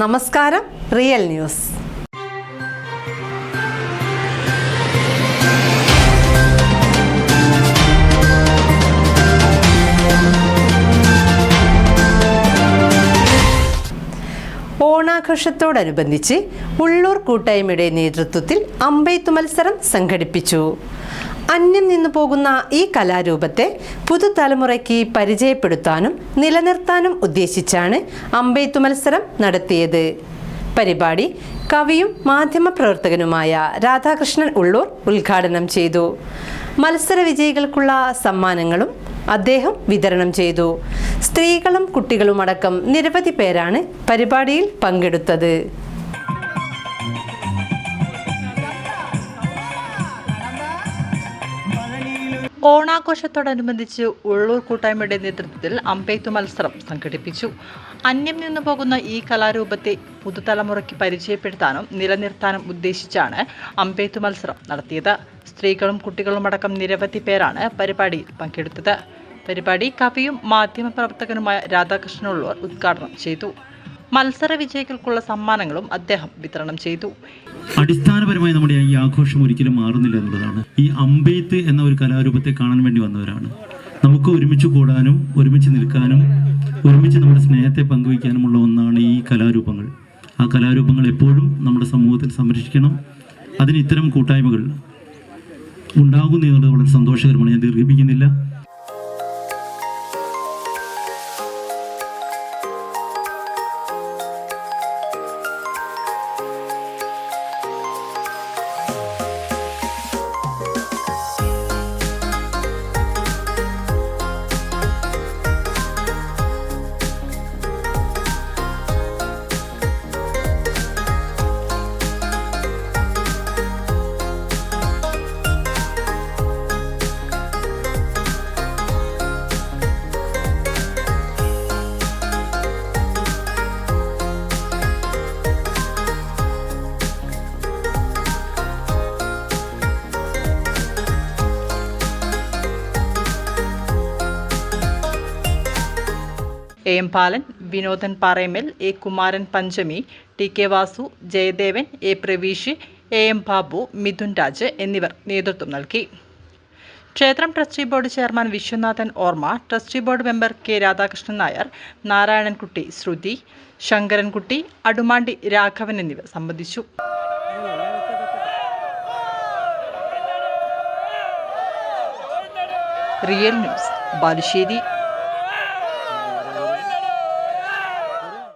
നമസ്കാരം real news. ഓണാഘോഷത്തോടനുബന്ധിച്ച് Ulloor കൂട്ടായ്മയുടെ നേതൃത്വത്തിൽ അമ്പെയ്ത്ത് മത്സരം സംഘടിപ്പിച്ചു. അന്യം നിന്നു പോകുന്ന ഈ കലാരൂപത്തെ പുതുതലമുറയ്ക്ക് പരിചയപ്പെടുത്താനും നിലനിർത്താനും ഉദ്ദേശിച്ചാണ് അമ്പെയ്ത്തു മത്സരം നടത്തിയത്. പരിപാടി കവിയും മാധ്യമപ്രവർത്തകനുമായ രാധാകൃഷ്ണൻ ഉള്ളൂർ ഉദ്ഘാടനം ചെയ്തു. മത്സര വിജയികൾക്കുള്ള സമ്മാനങ്ങളും അദ്ദേഹം വിതരണം ചെയ്തു. സ്ത്രീകളും കുട്ടികളുമടക്കം നിരവധി പേരാണ് പരിപാടിയിൽ പങ്കെടുത്തത്. ഓണാഘോഷത്തോടനുബന്ധിച്ച് ഉള്ളൂർ കൂട്ടായ്മയുടെ നേതൃത്വത്തിൽ അമ്പെയ്ത്തു മത്സരം സംഘടിപ്പിച്ചു. അന്യം നിന്നു പോകുന്ന ഈ കലാരൂപത്തെ പുതുതലമുറയ്ക്ക് പരിചയപ്പെടുത്താനും നിലനിർത്താനും ഉദ്ദേശിച്ചാണ് അമ്പെയ്ത്തു മത്സരം നടത്തിയത്. സ്ത്രീകളും കുട്ടികളുമടക്കം നിരവധി പേരാണ് പരിപാടിയിൽ പങ്കെടുത്തത്. പരിപാടി കവിയും മാധ്യമപ്രവർത്തകനുമായ രാധാകൃഷ്ണൻ ഉള്ളൂർ ഉദ്ഘാടനം ചെയ്തു. മത്സര വിജയികൾക്കുള്ള സമ്മാനങ്ങളും അദ്ദേഹം വിതരണം ചെയ്തു. അടിസ്ഥാനപരമായി നമ്മുടെ ഈ ആഘോഷം ഒരിക്കലും മാറുന്നില്ല എന്നുള്ളതാണ്. ഈ അമ്പെയ്ത്ത് എന്ന ഒരു കലാരൂപത്തെ കാണാൻ വേണ്ടി വന്നവരാണ്. നമുക്ക് ഒരുമിച്ച് കൂടാനും ഒരുമിച്ച് നിൽക്കാനും ഒരുമിച്ച് നമ്മുടെ സ്നേഹത്തെ പങ്കുവയ്ക്കാനുമുള്ള ഒന്നാണ് ഈ കലാരൂപങ്ങൾ. ആ കലാരൂപങ്ങൾ എപ്പോഴും നമ്മുടെ സമൂഹത്തിൽ സംരക്ഷിക്കണം. അതിന് ഇത്തരം കൂട്ടായ്മകൾ ഉണ്ടാകുന്ന എന്നുള്ളത് വളരെ സന്തോഷകരമാണ്. ഞാൻ ദീർഘിപ്പിക്കുന്നില്ല. A M Balan Vinodan Paremal A Kumaran Panchami T K Vasu Jayadevan A Praveesh A M Babu Mithun Raj എന്നിവർ നേതൃത്വം നൽകി. ക്ഷേത്രം ട്രസ്റ്റി ബോർഡ് ചെയർമാൻ വിശ്വനാഥൻ ഓർമ്മ trustee board member K Radhakrishnan Nair Narayanankutty Sruthi Sankarankutty Adumandi Raghavan എന്നിവർ സംബന്ധിച്ചു. Real news Balussery.